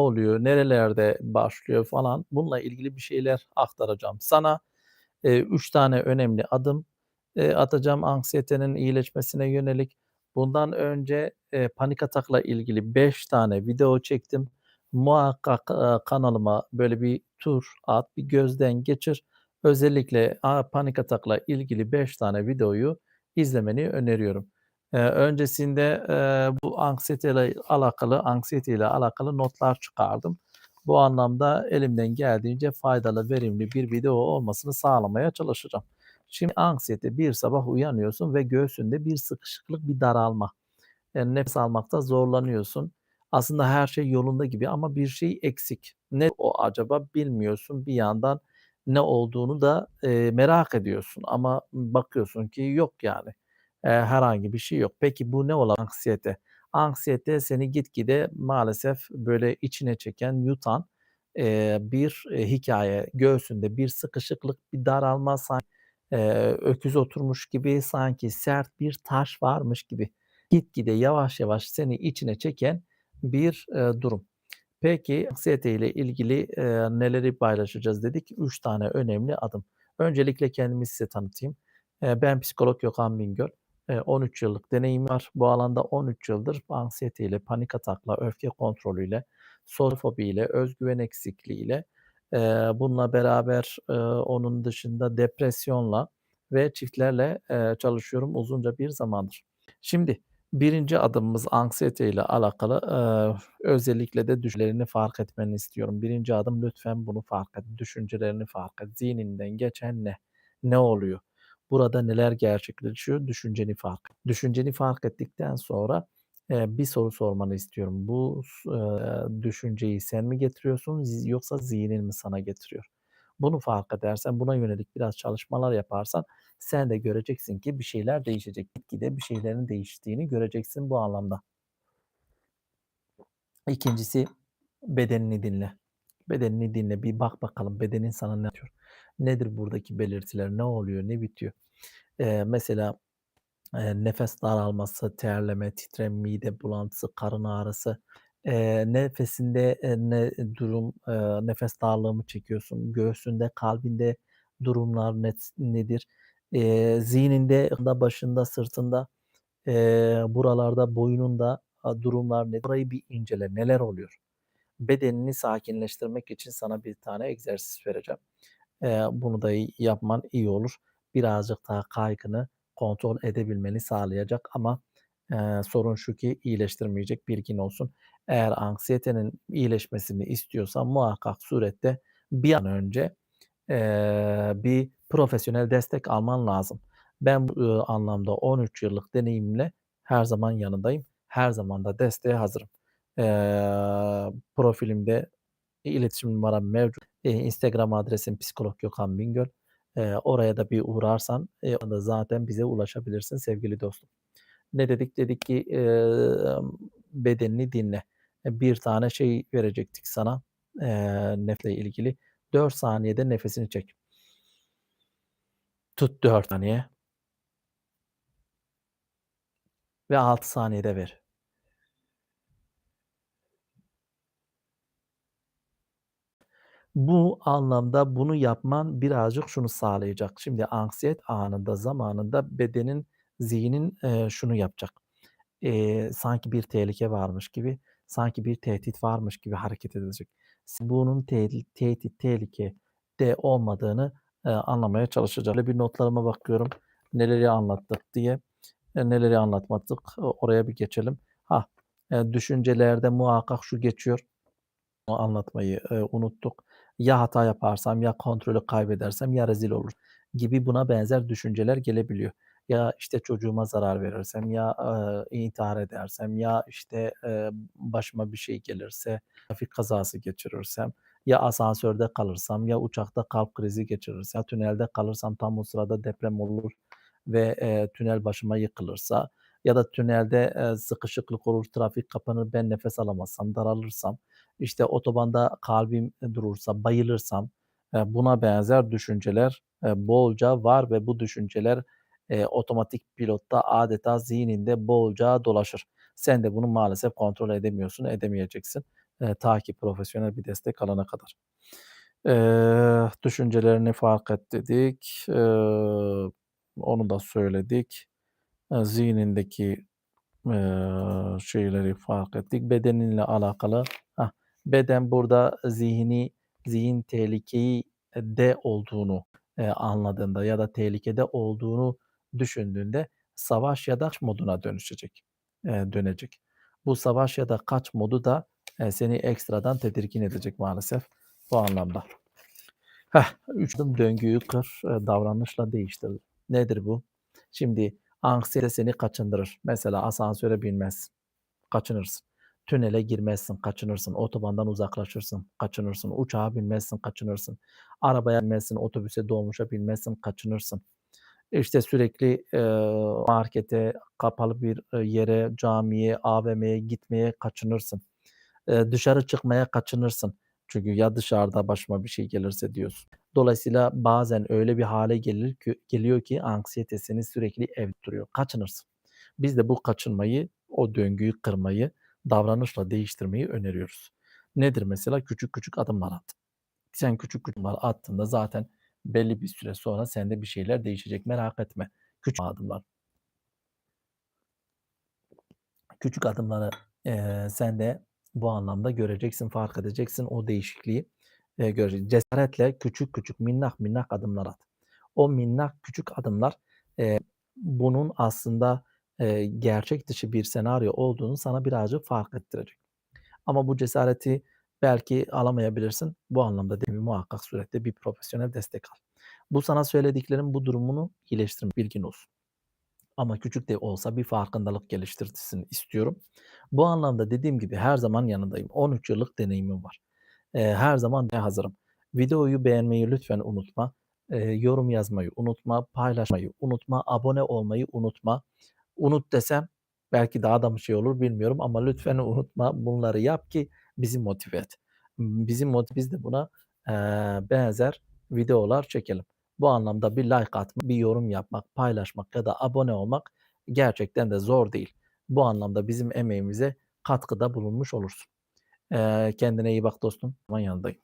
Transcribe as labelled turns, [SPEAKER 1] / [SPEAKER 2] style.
[SPEAKER 1] oluyor, nerelerde başlıyor falan bununla ilgili bir şeyler aktaracağım sana. Eee, 3 tane önemli adım, eee, atacağım anksiyetenin iyileşmesine yönelik. Bundan önce, eee, panik atakla ilgili 5 tane video çektim. Muhakkak, aaa, kanalıma böyle bir tur at, bir gözden geçir. Özellikle, aaa, panik atakla ilgili 5 tane videoyu izlemeni öneriyorum. Eee, öncesinde, eee, bu anksiyeteyle alakalı anksiyeteyle alakalı notlar çıkardım. Bu anlamda elimden geldiğince faydalı, verimli bir video olmasını sağlamaya çalışacağım. Şimdi anksiyete, bir sabah uyanıyorsun ve göğsünde bir sıkışıklık, bir daralma. Eee, nefes almakta zorlanıyorsun. Aslında her şey yolunda gibi ama bir şey eksik. Ne o acaba bilmiyorsun. Bir yandan ne olduğunu da, eee, merak ediyorsun ama bakıyorsun ki yok yani. Eee, herhangi bir şey yok. Peki bu ne olan anksiyete? Anksiyete seni gitgide maalesef böyle içine çeken, yutan, eee, bir, eee, hikâye. Göğsünde bir sıkışıklık, bir daralma, san eee, öküz oturmuş gibi, sanki sert bir taş varmış gibi gitgide yavaş yavaş seni içine çeken bir, eee, durum. Peki, anksiyete ile ilgili, eee, neleri paylaşacağız dedik? 3 tane önemli adım. Öncelikle kendimi size tanıtayım. Eee, ben psikolog Gökhan Bingöl. Eee, 13 yıllık deneyimim var. Bu alanda 13 yıldır anksiyete ile, panik atakla, öfke kontrolüyle, sosyal fobiyle, öz güven eksikliğiyle, eee, bununla beraber, eee, onun dışında depresyonla ve çiftlerle, eee, çalışıyorum uzunca bir zamandır. Şimdi 1'inci adımımız anksiyete ile alakalı, eee, özellikle de düşüncelerini fark etmeni istiyorum. 1'inci adım lütfen bunu fark et. Düşüncelerini fark et. Zihninden geçen ne? Ne oluyor? Burada neler gerçekleşiyor? Düşünceni fark. Düşünceni fark ettikten sonra, bir soru sormanı istiyorum. Bu düşünceyi sen mi getiriyorsun yoksa zihnin mi sana getiriyor? Bunu fark edersen, buna yönelik biraz çalışmalar yaparsan sen de göreceksin ki bir şeyler değişecek. Gitgide bir şeylerin değiştiğini göreceksin bu anlamda. 2'ncisi bedenini dinle. Bedenini dinle. Bir bak bakalım bedenin sana ne diyor? Nedir buradaki belirtiler? Ne oluyor? Ne bitiyor? Eee, mesela, eee, nefes daralması, terleme, titreme, mide bulantısı, karın ağrısı, eee, nefesinde, eee, ne durum, eee, nefes darlığı mı çekiyorsun? Göğsünde, kalbinde durumlar net nedir? Eee, zihninde, başında, sırtında, eee, buralarda, boynunda, aaa, durumlar ne? Burayı bir incele. Neler oluyor? Bedenini sakinleştirmek için sana bir tane egzersiz vereceğim. Eee, bunu da yapman iyi olur. Birazcık daha kaygını kontrol edebilmeni sağlayacak ama, eee, sorun şu ki iyileştirmeyecek, bilgin olsun. Eğer anksiyetenin iyileşmesini istiyorsan muhakkak surette bir an önce, eee, bir profesyonel destek alman lazım. Ben bu, ııı, anlamda 13 yıllık deneyimimle her zaman yanındayım. Her zaman da desteğe hazırım. Eee, profilimde iletişim numaram mevcut. Eee, Instagram adresim psikolog Gökhan Bingöl. Eee, oraya da bir uğrarsan, eee, orada zaten bize ulaşabilirsin sevgili dostum. Ne dedik? Dedik ki, emm, bedenini dinle. E, bir tane şey verecektik sana, eee, nefesle ilgili. 4 saniyede nefesini çek. Tut 4 saniye. Ve 6 saniyede ver. Bu anlamda bunu yapman birazcık şunu sağlayacak. Şimdi anksiyet anında, zamanında bedenin, zihnin, eee, şunu yapacak. Eee, sanki bir tehlike varmış gibi, sanki bir tehdit varmış gibi hareket edecek. Bunun tehli tehdit, tehlikede olmadığını, eee, anlamaya çalışacak. Şöyle bir notlarıma bakıyorum, neleri anlattık diye. Eee, neleri anlatmadık, o oraya bir geçelim. Hah, eee, düşüncelerde muhakkak şu geçiyor. Anlatmayı, eee, unuttuk. Ya hata yaparsam, ya kontrolü kaybedersem, ya rezil olur gibi buna benzer düşünceler gelebiliyor. Ya, işte, çocuğuma zarar verirsem, ya, eee, intihar edersem, ya, işte, eee, başıma bir şey gelirse, trafik kazası geçirirsem, ya asansörde kalırsam, ya uçakta kalp krizi geçirirsem, ya tünelde kalırsam tam o sırada deprem olur ve, eee, tünel başıma yıkılırsa ya da tünelde, eee, sıkışıklık olur, trafik kapanır, ben nefes alamazsam, daralırsam, işte, otobanda kalbim durursa, bayılırsam, eee, buna benzer düşünceler, eee, bolca var ve bu düşünceler, otomatik pilotta adeta zihninde bolca dolaşır. Sen de bunu maalesef kontrol edemiyorsun, edemeyeceksin. Eee, ta ki profesyonel bir destek alana kadar. Eee, düşüncelerini fark et dedik. Eee, onu da söyledik. Eee, zihnindeki, eee, şeyleri fark ettik. Bedeninle alakalı beden burada zihni zihin tehlikeyi de olduğunu, eee, anladığında ya da tehlikede olduğunu düşündüğünde savaş ya da kaç moduna dönüşecek, eee, dönecek. Bu savaş ya da kaç modu da, eee, seni ekstradan tedirgin edecek maalesef bu anlamda. Heh, 3 adım döngüyü kır, eee, davranışla değiştir. Nedir bu? Şimdi anksiyete seni kaçındırır. Mesela asansöre binmezsin, kaçınırsın. Tünele girmezsin, kaçınırsın. Otobandan uzaklaşırsın, kaçınırsın. Uçağa binmezsin, kaçınırsın. Arabaya binmezsin, otobüse, dolmuşa binmezsin, kaçınırsın. İşte sürekli, eee, markete, kapalı bir, yere, camiye, AVM'ye gitmeye kaçınırsın. Eee, dışarı çıkmaya kaçınırsın. Çünkü ya dışarıda başıma bir şey gelirse diyorsun. Dolayısıyla bazen öyle bir hâle gelir ki geliyor ki anksiyete seni sürekli evde tutuyor. Kaçınırsın. Biz de bu kaçınmayı, o döngüyü kırmayı, davranışla değiştirmeyi öneriyoruz. Nedir mesela? Küçük küçük adımlar at. Sen küçük küçük adımlar attığında zaten belli bir süre sonra sende bir şeyler değişecek. Merak etme. Küçük adımlar. Küçük adımları, eee, sen de bu anlamda göreceksin, fark edeceksin o değişikliği, eee, göreceksin. Cesaretle küçük küçük, minnak minnak adımlar at. O minnak küçük adımlar, eee, bunun aslında, eee, gerçek dışı bir senaryo olduğunu sana birazcık fark ettirecek. Ama bu cesareti belki alamayabilirsin. Bu anlamda mi, muhakkak surette bir profesyonel destek al. Bu sana söylediklerim bu durumunu iyileştirmez, bilgin olsun. Ama küçük de olsa bir farkındalık geliştirsin istiyorum. Bu anlamda dediğim gibi her zaman yanındayım. 13 yıllık deneyimim var. Eee, her zaman de hazırım. Videoyu beğenmeyi lütfen unutma. Eee, yorum yazmayı unutma, paylaşmayı unutma, abone olmayı unutma. Unut desem belki daha da mı şey olur bilmiyorum ama lütfen unutma. Bunları yap ki bizi motive et. Imm, bizi mot biz de buna, eee, benzer videolar çekelim. Bu anlamda bir like atmak, bir yorum yapmak, paylaşmak ya da abone olmak gerçekten de zor değil. Bu anlamda bizim emeğimize katkıda bulunmuş olursun. Eee, kendine iyi bak dostum. Yanındayım.